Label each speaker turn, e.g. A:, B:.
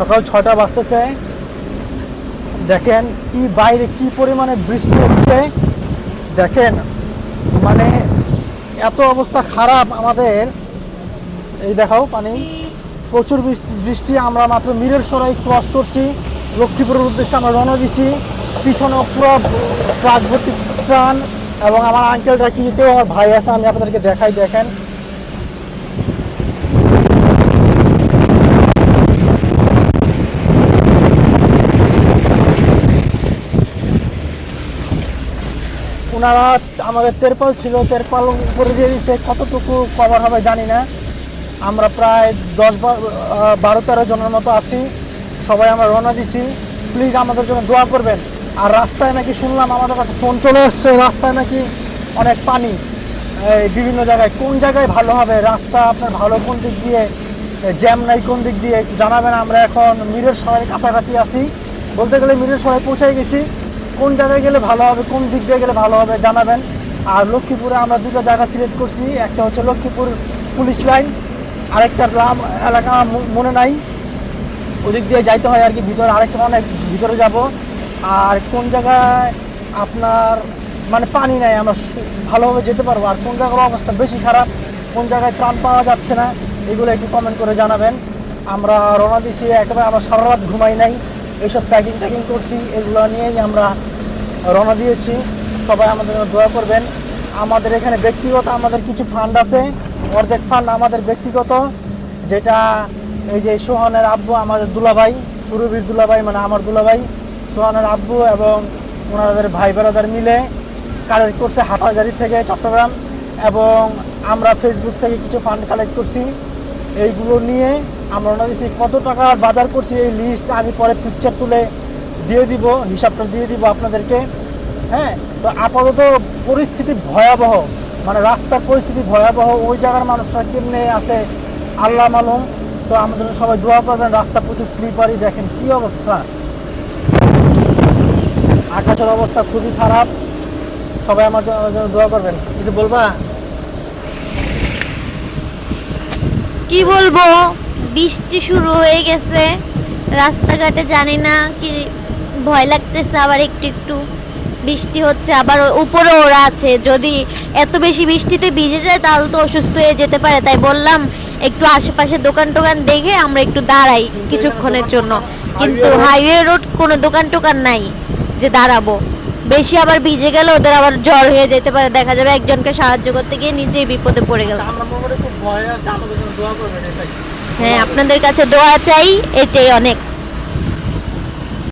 A: সকাল ছটা বাজতেছে। দেখেন কি বাইরে কি পরিমাণে বৃষ্টি হচ্ছে। দেখেন মানে এত অবস্থা খারাপ আমাদের। এই দেখাও পানি। প্রচুর বৃষ- বৃষ্টি, আমরা মাত্র মিরের সরাই ক্রস করছি। লক্ষ্মীপুরের উদ্দেশ্যে আমরা রওনা দিছি। পিছনে পুরো ট্রাক ভর্তি ট্রান এবং আমার আঙ্কেলটা কি, কেউ আমার ভাই আছে, আমি আপনাদেরকে দেখাই, দেখেন। ওনারা আমাদের তেরপাল ছিল, তেরপাল উপরে দিয়ে দিচ্ছে কতটুকু কভার হবে জানি না। আমরা প্রায় দশ বারো, তেরো জনের মতো আছি, সবাই আমরা রওনা দিছি। প্লিজ আমাদের জন্য দোয়া করবেন। আর রাস্তায় নাকি শুনলাম আমাদের কাছে ফোন চলে এসছে রাস্তায় নাকি অনেক পানি। এই বিভিন্ন জায়গায়, কোন জায়গায় ভালো হবে? রাস্তা আপনার ভালো কোন দিক দিয়ে? জ্যাম নাই কোন দিক দিয়ে? জানাবেন, আমরা এখন মিরের সরাই কাছাকাছি আছি। বলতে গেলে মিরের সরাই পৌঁছাই গেছি। কোন জায়গায় গেলে ভালো হবে, কোন দিক দিয়ে গেলে ভালো হবে জানাবেন। আর লক্ষ্মীপুরে আমরা দুটো জায়গা সিলেক্ট করছি, একটা হচ্ছে লক্ষ্মীপুর পুলিশ লাইন, আরেকটা গ্রাম এলাকা মনে নাই। ওদিক দিয়ে যাইতে হয় আর কি, ভিতরে আরেকটা অনেক ভিতরে যাব। আর কোন জায়গায় আপনার মানে পানি নাই, আমরা ভালোভাবে যেতে পারব। আর কোন জায়গার অবস্থা বেশি খারাপ, কোন জায়গায় ত্রাণ পাওয়া যাচ্ছে না, এগুলো একটু কমেন্ট করে জানাবেন। আমরা রওনা দিছি, একেবারে আমরা সারা রাত ঘুমাই নাই। এইসব প্যাকিং ট্যাকিং করছি, এগুলো নিয়েই আমরা রওনা দিয়েছি। সবাই আমাদের জন্য দোয়া করবেন। আমাদের এখানে ব্যক্তিগত আমাদের কিছু ফান্ড আছে। অর্ধেক ফান্ড আমাদের ব্যক্তিগত, যেটা এই যে সোহানের আব্বু, আমাদের দুলাভাই সুরবীর দুলাভাই মানে আমার দুলাভাই, সোহানের আব্বু এবং ওনাদের ভাই বেড়াদার মিলে কালেক্ট করছে হাটাজারি থেকে চট্টগ্রাম এবং আমরা ফেসবুক থেকে কিছু ফান্ড কালেক্ট করছি। এইগুলো নিয়ে আমরা ওনা দিচ্ছি কত টাকার বাজার করছি এই লিস্ট আমি পরে পিকচার তুলে দিয়ে দিব, হিসাবটা দিয়ে দিব আপনাদেরকে। হ্যাঁ তো আপাতত পরিস্থিতি ভয়াবহ মানে রাস্তার পরিস্থিতি ভয়াবহ, ওই জায়গার মানুষরা কেমনে আছে আল্লাহ মালুম। তো আমাদের সবাই দোয়া করবেন, রাস্তা প্রচুর স্লিপারি দেখেন কি অবস্থা। আকাশের অবস্থা খুবই খারাপ। সবাই আমার জন্য আমার জন্য দোয়া করবেন। কিছু বলবা?
B: কি বলব? বৃষ্টি শুরু হয়ে গেছে। রাস্তাঘাটে জানি না কি ভয় লাগতেছে আবার একটু একটু বৃষ্টি হচ্ছে আবার উপরে ওরা আছে। যদি এত বেশি বৃষ্টিতে ভিজে যায় তাহলে তো অসুস্থ হয়ে যেতে পারে। তাই বললাম একটু আশেপাশে দোকান টোকান দেখে আমরা একটু দাঁড়াই কিছুক্ষণের জন্য। কিন্তু হাইওয়ে রোড? কোনো দোকান টোকান নাই যে দাঁড়াবো। বেশি আবার ভিজে গেলে ওদের আবার জ্বর হয়ে যেতে পারে। দেখা যাবে একজনকে সাহায্য করতে গিয়ে নিজেই বিপদে পড়ে গেল। হ্যাঁ আপনাদের কাছে দোয়া চাই এটাই অনেক।